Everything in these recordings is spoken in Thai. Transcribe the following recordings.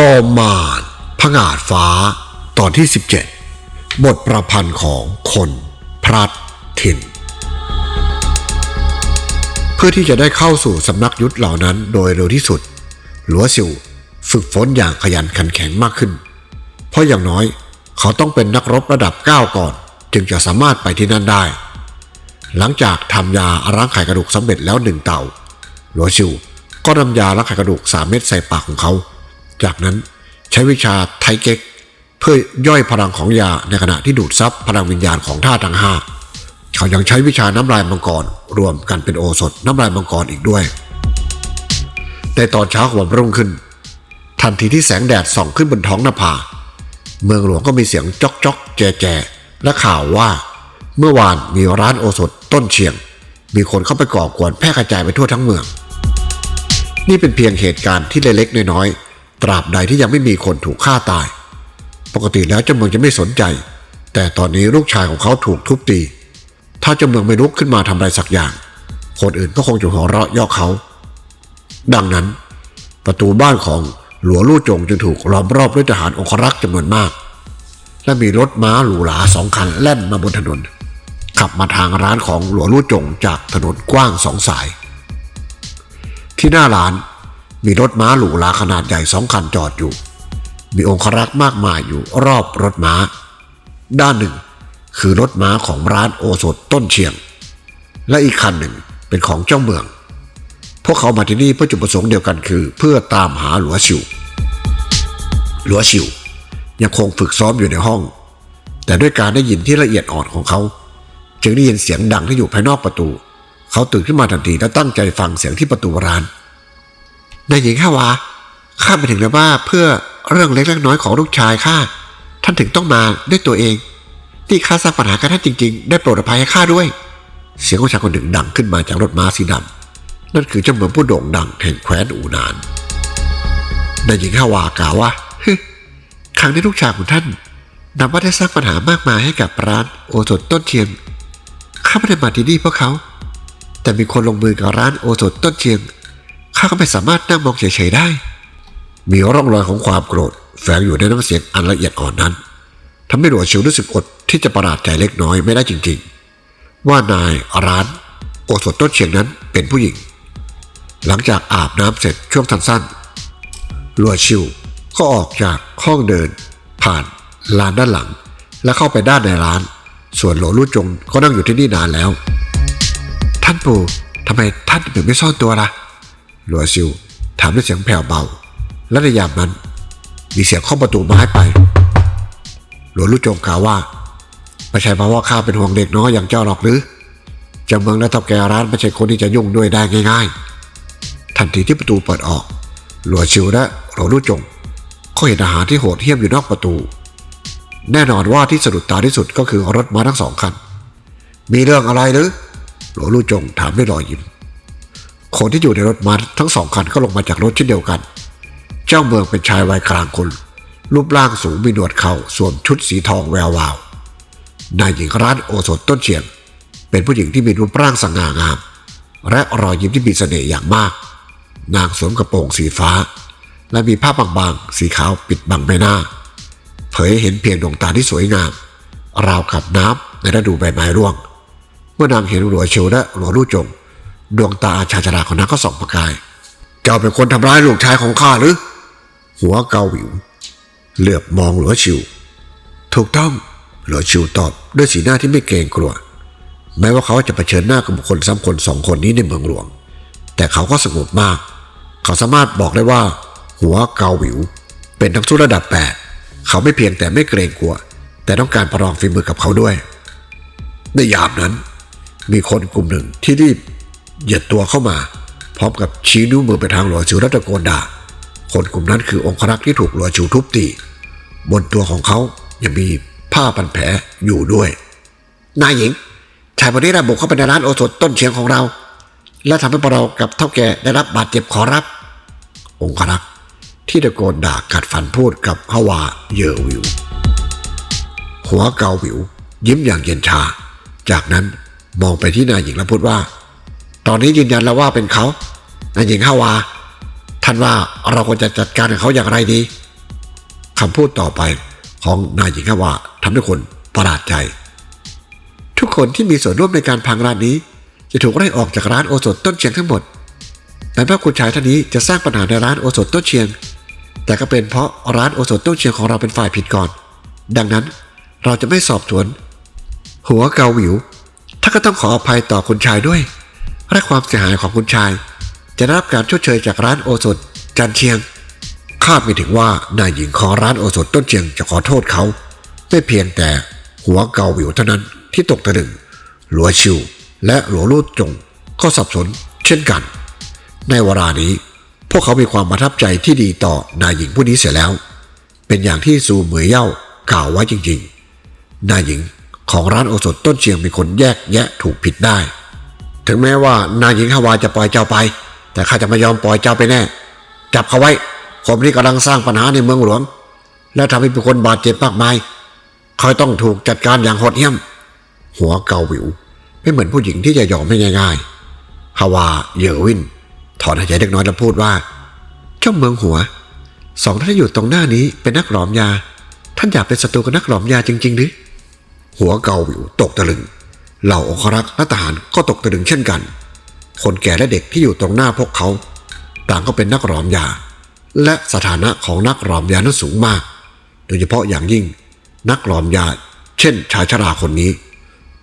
จอมมารผงาดฟ้า ตอนที่ 17 บทประพันธ์ของคนพลัดถิ่น เพื่อที่จะได้เข้าสู่สำนักยุทธเหล่านั้นโดยเร็วที่สุด หลัวซิวฝึกฝนอย่างขยันขันแข็งมากขึ้น เพราะอย่างน้อยเขาต้องเป็นนักรบระดับ9ก่อน จึงจะสามารถไปที่นั่นได้ หลังจากทำยาล้างไขกระดูกสำเร็จแล้วหนึ่งเต่าหลัวซิวก็นำยาล้างไขกระดูกสามเม็ดใส่ปากของเขา จากนั้นใช้วิชาไทเก๊กเพื่อย่อยพลังของยาในขณะที่ดูดซับพลังวิญญาณของธาทั้งห้าเขายังใช้วิชาน้ำลายมังกรรวมกันเป็นโอสถน้ำลายมังกรอีกด้วย ในตอนเช้าของวันรุ่งขึ้น ทันทีที่แสงแดดส่องขึ้นบนท้องนภา เมืองหลวงก็มีเสียงจอกจอกแจแจและข่าวว่า เมื่อวานมีร้านโอสถต้นเชียง มีคนเข้าไปก่อกวนแพร่กระจายไปทั่วทั้งเมือง นี่เป็นเพียงเหตุการณ์ที่เล็กๆน้อยๆ ตราบใดที่ยังไม่มีคนถูกฆ่าตาย ปกติแล้วเจ้าเมืองจะไม่สนใจ แต่ตอนนี้ลูกชายของเขาถูกทุบตี ถ้าเจ้าเมืองไม่ลุกขึ้นมาทำอะไรสักอย่าง คนอื่นก็คงจะหัวเราะย่อเขา ดังนั้น ประตูบ้านของหลวงลู่จงจึงถูกล้อมรอบด้วยทหารองครักษ์จำนวนมาก และมีรถม้าหรูหราสองคันแล่นมาบนถนน ขับมาทางร้านของหลวงลู่จงจากถนนกว้างสองสาย ที่หน้าร้าน มีรถม้าหรูหราขนาดใหญ่สองคันจอดอยู่ มีองครักษ์มากมายอยู่รอบรถม้า ด้านหนึ่งคือรถม้าของร้านโอสถต้นเชียง และอีกคันหนึ่งเป็นของเจ้าเมือง พวกเขามาที่นี่เพื่อจุดประสงค์เดียวกันคือ เพื่อตามหาหลัวชิว หลัวชิว ยังคงฝึกซ้อมอยู่ในห้อง แต่ด้วยการได้ยินที่ละเอียดอ่อนของเขา จึงได้ยินเสียงดังที่อยู่ภายนอกประตู เขาตื่นขึ้นมาทันทีและตั้งใจฟังเสียงที่ประตูร้าน นายหญิงข้าวาข้าไปถึงแล้วว่าเพื่อเรื่องเล็กๆน้อยของลูกชายข้าท่านถึงต้องมาด้วยตัวเองที่ข้าสร้างปัญหากับท่านจริง ๆ ได้โปรดอภัยให้ข้าด้วย เสียงของชายคนหนึ่งดังขึ้นมาจากรถม้าสีดำนั่นคือเจ้าเมืองผู้โด่งดังแห่งแคว้นอูนานนายหญิงข้าวากล่าวว่าครั้งที่ลูกชายของท่านนับว่าได้สร้างปัญหามากมายให้กับร้านโอสถต้นเชียงข้าไม่ได้มาที่นี่เพราะเขา แต่มีคนลงมือกับร้านโอสถต้นเชียง ข้าก็ไม่สามารถนั่งมองเฉยๆได้ มีร่องรอยของความโกรธแฝงอยู่ในน้ำเสียงอันละเอียดอ่อนนั้นทำให้หลวงชิวรู้สึกอดที่จะประหลาดใจเล็กน้อยไม่ได้จริงๆ ว่านายร้านโอสถต้นเชียงนั้นเป็นผู้หญิง หลังจากอาบน้ำเสร็จช่วงสั้นๆหลวงชิวก็ออกจากห้องเดิน ผ่านลานด้านหลัง และเข้าไปด้านในร้าน ส่วนหลวงลู่จงก็นั่งอยู่ที่นี่นานแล้ว ท่านปู่ทำไมท่านถึงไม่ซ่อนตัวล่ะ หลัวซิวถามด้วยเสียงแผ่วเบา และในยามนั้น มีเสียงเคาประตูไม้ไป หลวงลู่จงกล่าวว่าไม่ใช่เพราะว่าข้าเป็นห่วงเด็กน้อยอย่างเจ้าหรอกหรือเจ้าเมืองและท่าแก่ร้านไม่ใช่คนที่จะยุ่งด้วยได้ง่าย ๆ ทันทีที่ประตูเปิดออก หลวงชิวและหลวงลู่จงก็เห็นอาหารที่โหดเหี้ยมอยู่นอกประตู แน่นอนว่าที่สะดุดตาที่สุดก็คือรถมาทั้งสองคัน มีเรื่องอะไรหรือหลวงลู่จงถามด้วยรอยยิ้ม คนที่อยู่ในรถม้าทั้งสองคันก็ลงมาจากรถเช่นเดียวกัน เจ้าเมืองเป็นชายวัยกลางคน รูปร่างสูงมีหนวดเขาสวมชุดสีทองแวววาวนายหญิงร้านโอสถต้นเชียง เป็นผู้หญิงที่มีรูปร่างสง่างาม และรอยยิ้มที่มีเสน่ห์อย่างมาก นางสวมกระโปรงสีฟ้า และมีผ้าบางๆ สีขาวปิดบังใบหน้า เผยเห็นเพียงดวงตาที่สวยงาม ราวกับน้ำในฤดูใบไม้ร่วง เมื่อนางเห็นหลวงเชวและหลวงลู่จง ดวงตาอาชาจราของนางก็ส่องประกาย เจ้าเป็นคนทำร้ายลูกชายของข้าหรือ หัวเกาหวิว เหลือบมองหลวชิว ถูกต้องหลวชิวตอบด้วยสีหน้าที่ไม่เกรงกลัว แม้ว่าเขาจะเผชิญหน้ากับบุคคลซ้ำคนสองคนนี้ในเมืองหลวง แต่เขาก็สงบมาก เขาสามารถบอกได้ว่า หัวเกาหวิว เป็นนักสู้ระดับแปดเขาไม่เพียงแต่ไม่เกรงกลัว แต่ต้องการประลองฝีมือกับเขาด้วย ในยามนั้น มีคนกลุ่มหนึ่งที่รีบ เหยียดตัวเข้ามา พร้อมกับชี้นิ้วมือไปทางหลวงชิวและตโกนดา คนกลุ่มนั้นคือองครักษ์ที่ถูกหลวงชิวทุบตี บนตัวของเขายังมีผ้าพันแผลอยู่ด้วย นายหญิง ชายคนนี้ระบุเข้าไปในร้านโอสถต้นเชียงของเรา และทำให้พวกเรากับเท่าแก่ได้รับบาดเจ็บขอรับ องครักษ์ที่ตะโกนด่ากัดฟันพูดกับฮาวาเยอวิว หัวเกาวิว ยิ้มอย่างเย็นชา จากนั้นมองไปที่นายหญิงแล้วพูดว่า ตอนนี้ยืนยันแล้วว่าเป็นเขานายหญิงฮาวา ท่านว่าเราควรจะจัดการกับเขาอย่างไรดีคำพูดต่อไปของนายหญิงฮาวาทำให้คนประหลาดใจ ทุกคนที่มีส่วนร่วมในการพังร้านนี้ จะถูกไล่ออกจากร้านโอสถต้นเชียงทั้งหมดแม้ว่าคุณชายท่านนี้จะสร้างปัญหาในร้านโอสถต้นเชียง แต่ก็เป็นเพราะร้านโอสถต้นเชียงของเราเป็นฝ่ายผิดก่อน ดังนั้นเราจะไม่สอบสวน หัวเกาหวิวท่านก็ต้องขออภัยต่อคุณชายด้วย และความเสียหายของคุณชาย จะได้รับการชดเชยจากร้านโอสถจันเชียงคาดไม่ถึงว่านายหญิงของร้านโอสถต้นเชียงจะขอโทษเขาไม่เพียงแต่หัวเกาหวิวเท่านั้นที่ตกตะลึงหลัวชิว และหลัวลู่จงก็สับสนเช่นกัน ในเวลานี้ พวกเขามีความประทับใจที่ดีต่อนายหญิงผู้นี้เสียแล้ว เป็นอย่างที่ซูเหมยเย่ากล่าวไว้จริง ๆ นายหญิงของร้านโอสถต้นเชียงเป็นคนแยกแยะถูกผิดได้ ถึงแม้ว่านายหญิงฮาวาจะปล่อยเจ้าไป แต่ข้าจะไม่ยอมปล่อยเจ้าไปแน่ จับเขาไว้คนนี้กำลังสร้างปัญหาในเมืองหลวง และทำให้ผู้คนบาดเจ็บมากมาย เขาต้องถูกจัดการอย่างโหดเหี้ยม หัวเกาหวิว ไม่เหมือนผู้หญิงที่จะยอมไม่ง่ายๆฮาวาเยอร์วิน ถอนหายใจเล็กน้อยแล้วพูดว่าเจ้าเมืองหัว สองท่านที่อยู่ตรงหน้านี้เป็นนักหลอมยา ท่านอยากเป็นศัตรูกับนักหลอมยาจริงๆหรือหัวเกาหวิวตกตะลึง เหล่าองครักษ์และทหารก็ตกตะลึงเช่นกัน คนแก่และเด็กที่อยู่ตรงหน้าพวกเขา ต่างก็เป็นนักหลอมยา และสถานะของนักหลอมยานั้นสูงมาก โดยเฉพาะอย่างยิ่ง นักหลอมยา เช่น ชายชราคนนี้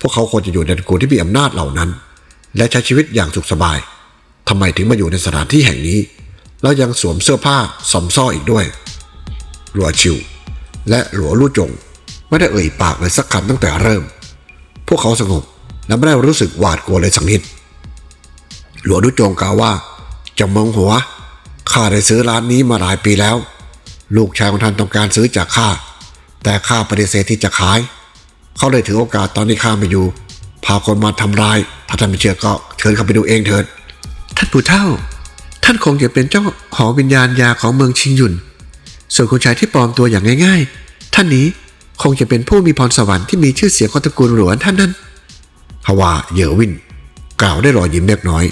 พวกเขาควรจะอยู่ในตระกูลที่มีอำนาจเหล่านั้น และใช้ชีวิตอย่างสุขสบายทำไมถึงมาอยู่ในสถานที่แห่งนี้ แล้วยังสวมเสื้อผ้าสอมซ่ออีกด้วยหลัวชิว และหลัวลู่จง ไม่ได้เอ่ยปากเลยสักคำตั้งแต่เริ่ม พวกเขาสงบและไม่ได้รู้สึกหวาดกลัวเลยสักนิด หลวงดุจงกล่าวว่าจะมองหัวข้าได้ซื้อร้านนี้มาหลายปีแล้ว ลูกชายของท่านต้องการซื้อจากข้า แต่ข้าปฏิเสธที่จะขาย เขาเลยถือโอกาสตอนที่ข้าไม่อยู่ พาคนมาทำร้าย ถ้าท่านไม่เชื่อก็เชิญเข้าไปดูเองเถิด ท่านผู้เฒ่า ท่านคงจะเป็นเจ้าหอวิญญาณยาของเมืองชิงหยุน ส่วนคุณชายที่ปลอมตัวอย่างง่าย ๆ ท่านนี้ คงจะเป็นผู้มีพรสวรรค์ที่มีชื่อเสียงของตระกูลหลวงท่านนั้นฮาวาเยอร์วิน กล่าวได้รอยยิ้มเล็กน้อย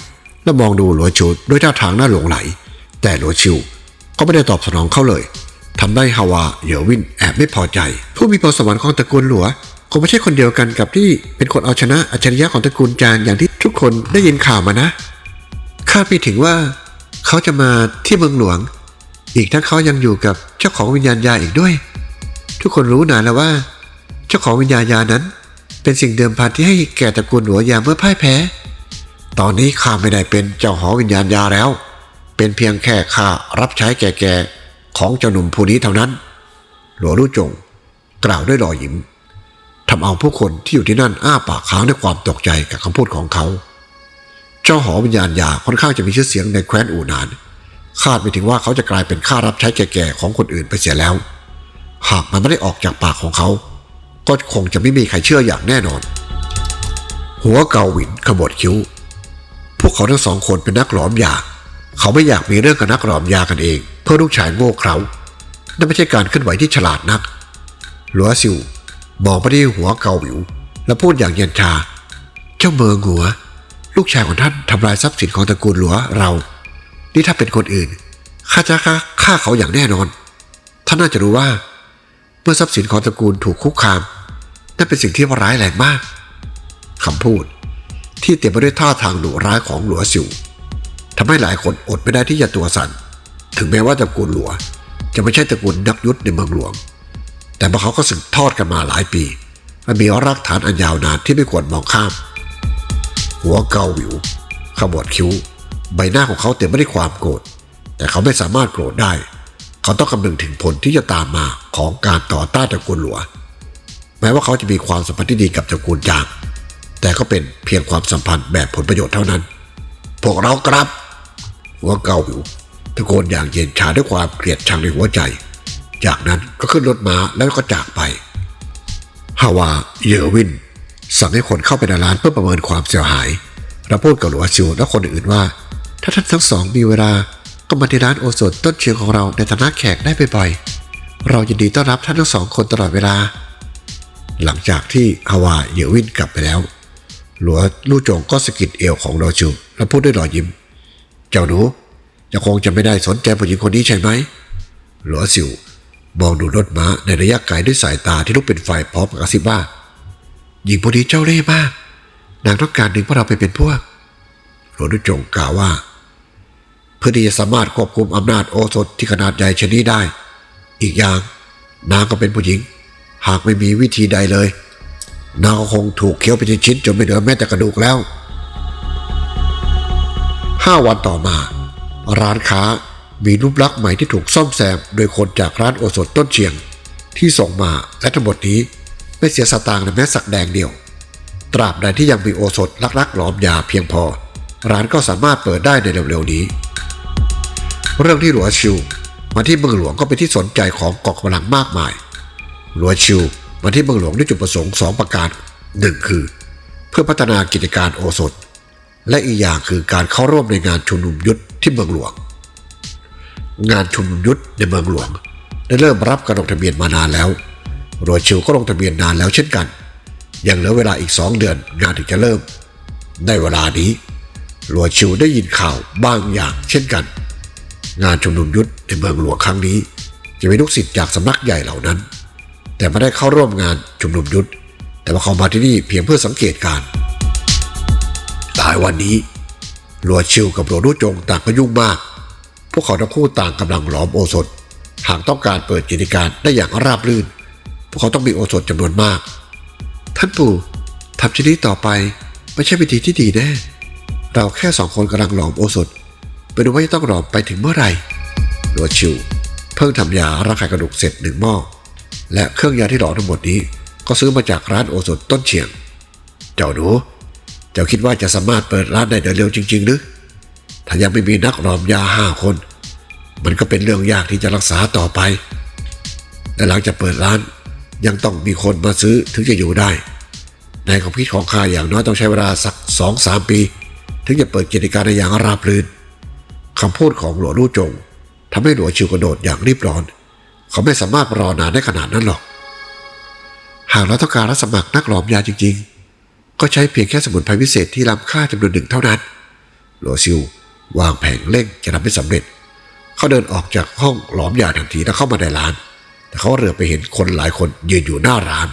และมองดูหลวชูด้วยท่าทางน่าหลงไหล แต่หลวชิวก็ไม่ได้ตอบสนองเขาเลยทำได้ฮาวาเยอร์วินแอบไม่พอใจ ผู้มีพรสวรรค์ของตระกูลหลัวคงไม่ใช่คนเดียวกันกับที่เป็นคนเอาชนะอัจฉริยะของตระกูลจางอย่างที่ทุกคนได้ยินข่าวมานะคาดไม่ถึงว่าเขาจะมาที่เมืองหลวง อีกทั้งเขายังอยู่กับเจ้าของวิญญาณยาอีกด้วย ทุกคนรู้นานแล้วว่า เจ้าของวิญญาณยานั้น เป็นสิ่งเดิมพันที่ให้แก่ตระกูลหลัวยาเมื่อพ่ายแพ้ ตอนนี้ข้าไม่ได้เป็นเจ้าหอวิญญาณยาแล้ว เป็นเพียงแค่ข้ารับใช้แก่ๆของเจ้าหนุ่มผู้นี้เท่านั้น หลวงรู้จง กล่าวด้วยรอยยิ้มทำเอาผู้คนที่อยู่ที่นั่นอ้าปากค้างด้วยความตกใจกับคำพูดของเขา เจ้าหอวิญญาณยาค่อนข้างจะมีชื่อเสียงในแคว้นอู่นาน คาดไม่ถึงว่าเขาจะกลายเป็นข้ารับใช้แก่ๆของคนอื่นไปเสียแล้ว หากมันไม่ได้ออกจากปากของเขา ก็คงจะไม่มีใครเชื่ออย่างแน่นอน หัวเกาหวินขมวดคิ้ว พวกเขาทั้งสองคนเป็นนักหลอมยา เขาไม่อยากมีเรื่องกับนักหลอมยากันเอง เพื่อลูกชายโง่เขลานั่นไม่ใช่การเคลื่อนไหวที่ฉลาดนักหลัวซิวมองไปที่หัวเกาหวิว แล้วพูดอย่างเย็นชา เจ้าเมืองหัว ลูกชายของท่านทำลายทรัพย์สินของตระกูลหลัวเรา นี่ถ้าเป็นคนอื่นข้าจะฆ่าฆ่าเขาอย่างแน่นอน ท่านน่าจะรู้ว่า เมื่อทรัพย์สินของตระกูลถูกคุกคามนั่นเป็นสิ่งที่ร้ายแรงมากคำพูดที่เต็มไปด้วยท่าทางดุร้ายของหลัวสิวทำให้หลายคนอดไม่ได้ที่จะตัวสั่นถึงแม้ว่าตระกูลหลัว จะไม่ใช่ตระกูลนักยุทธในเมืองหลวง แต่พวกเขาก็สืบทอดกันมาหลายปีและมีรากฐานอันยาวนานที่ไม่ควรมองข้าม หัวเกาหวิวขมวดคิ้ว ใบหน้าของเขาเต็มไปด้วยความโกรธ แต่เขาไม่สามารถโกรธได้ เขาต้องคำนึงถึงผลที่จะตามมาของการต่อต้านตระกูลหลัว แม้ว่าเขาจะมีความสัมพันธ์ที่ดีกับตระกูลจาง แต่ก็เป็นเพียงความสัมพันธ์แบบผลประโยชน์เท่านั้น พวกเราครับหัวเกาหวิวตะโกนอย่างเย็นชาด้วยความเกลียดชังในหัวใจ จากนั้นก็ขึ้นรถม้าแล้วก็จากไปฮาวาเยอร์วินสั่งให้คนเข้าไปในร้านเพื่อประเมินความเสียหายเราพูดกับหลวงชิวและคนอื่นว่า ถ้าท่านทั้งสองมีเวลา ก็มาที่ร้านโอสถต้นเชียงของเราในฐานะแขกได้บ่อยๆ เรายินดีต้อนรับท่านทั้งสองคนตลอดเวลา หลังจากที่ฮาวาเยอวินกลับไปแล้ว หลัวลู่จงก็สะกิดเอวของโรจูและพูดด้วยรอยยิ้ม เจ้าหนูจะคงจะไม่ได้สนใจผู้หญิงคนนี้ใช่ไหม หลัวสิวมองดูรถม้าในระยะไกลด้วยสายตาที่ลุกเป็นไฟพร้อมกับกระซิบว่าหญิงพวกนี้เจ้าเล่ห์มากนางต้องการดึงพวกเราไปเป็นพวกหลวงดุจงกล่าวว่า พื่อที่จะสามารถควบคุมอำนาจโอสถที่ขนาดใหญ่เช่นนี้ได้ อีกอย่างนางก็เป็นผู้หญิง หากไม่มีวิธีใดเลย นางก็คงถูกเคี้ยวเป็นชิ้นๆจนไม่เหลือแม้แต่กระดูกแล้วห้าวันต่อมา ร้านค้ามีรูปลักษณ์ใหม่ที่ถูกซ่อมแซม โดยคนจากร้านโอสถต้นเชียง ที่ส่งมาและทั้งหมดนี้ไม่เสียสตางค์เลยแม้สักแดงเดียว ตราบใดที่ยังมีโอสถลักๆหลอมยาเพียงพอ ร้านก็สามารถเปิดได้ในเร็วๆนี้ เรื่องที่หลัวชิวมาที่เมืองหลวงก็เป็นที่สนใจของกองกำลังมากมาย หลัวชิวมาที่เมืองหลวงด้วยจุดประสงค์สองประการหนึ่งคือ เพื่อพัฒนากิจการโอสถ และอีกอย่างคือการเข้าร่วมในงานชุมนุมยุทธที่เมืองหลวง งานชุมนุมยุทธในเมืองหลวง ได้เริ่มรับการลงทะเบียนมานานแล้วโรยชิวก็ลงทะเบียนนานแล้วเช่นกัน ยังเหลือเวลาอีกสองเดือนงานถึงจะเริ่มในเวลานี้โรยชิวได้ยินข่าวบางอย่างเช่นกัน งานชุมนุมยุทธในเมืองหลวงครั้งนี้ จะมีลูกศิษย์จากสำนักใหญ่เหล่านั้น แต่ไม่ได้เข้าร่วมงานชุมนุมยุทธแต่ว่าเขามาที่นี่เพียงเพื่อสังเกตการณ์ตายวันนี้หลัวชิวกับหลัวรุ่จงต่างก็ยุ่งมาก พวกเขาทั้งคู่ต่างกำลังหลอมโอสถ หากต้องการเปิดกิจการได้อย่างราบรื่น พวกเขาต้องมีโอสถจำนวนมาก ท่านปู่ทำชนิดต่อไปไม่ใช่วิธีที่ดีแน่ เราแค่สองคนกำลังหลอมโอสถ ไปดูว่าจะต้องหลอไปถึงเมื่อไหร่หลัวชิว เพิ่งทำยาระคายกระดูกเสร็จหนึ่งหม้อ และเครื่องยาที่หลอทั้งหมดนี้ ก็ซื้อมาจากร้านโอสถต้นเชียง เจ้าหนูเจ้าคิดว่าจะสามารถเปิดร้านได้โดยเร็วจริงๆหรือถ้ายังไม่มีนักหลอมยาห้าคน มันก็เป็นเรื่องยากที่จะรักษาต่อไป และหลังจากเปิดร้านยังต้องมีคนมาซื้อถึงจะอยู่ได้ ในของพิษของข้าอย่างน้อยต้องใช้เวลาสักสองสามปี ถึงจะเปิดกิจการได้อย่างราบรื่น คำพูดของหลวงลู่จงทำให้หลวงชิวกระโดดอย่างรีบร้อน เขาไม่สามารถรอนานได้ขนาดนั้นหรอก หากเราต้องการรับสมัครนักหลอมยาจริง ๆ ก็ใช้เพียงแค่สมุนไพรพิเศษที่ล้ำค่าจำนวนหนึ่งเท่านั้น หลัวซิววางแผงเร่งจะทำให้สำเร็จ เขาเดินออกจากห้องหลอมยาทันทีแล้วเข้ามาในร้าน แต่เขาเหลือไปเห็นคนหลายคนยืนอยู่หน้าร้าน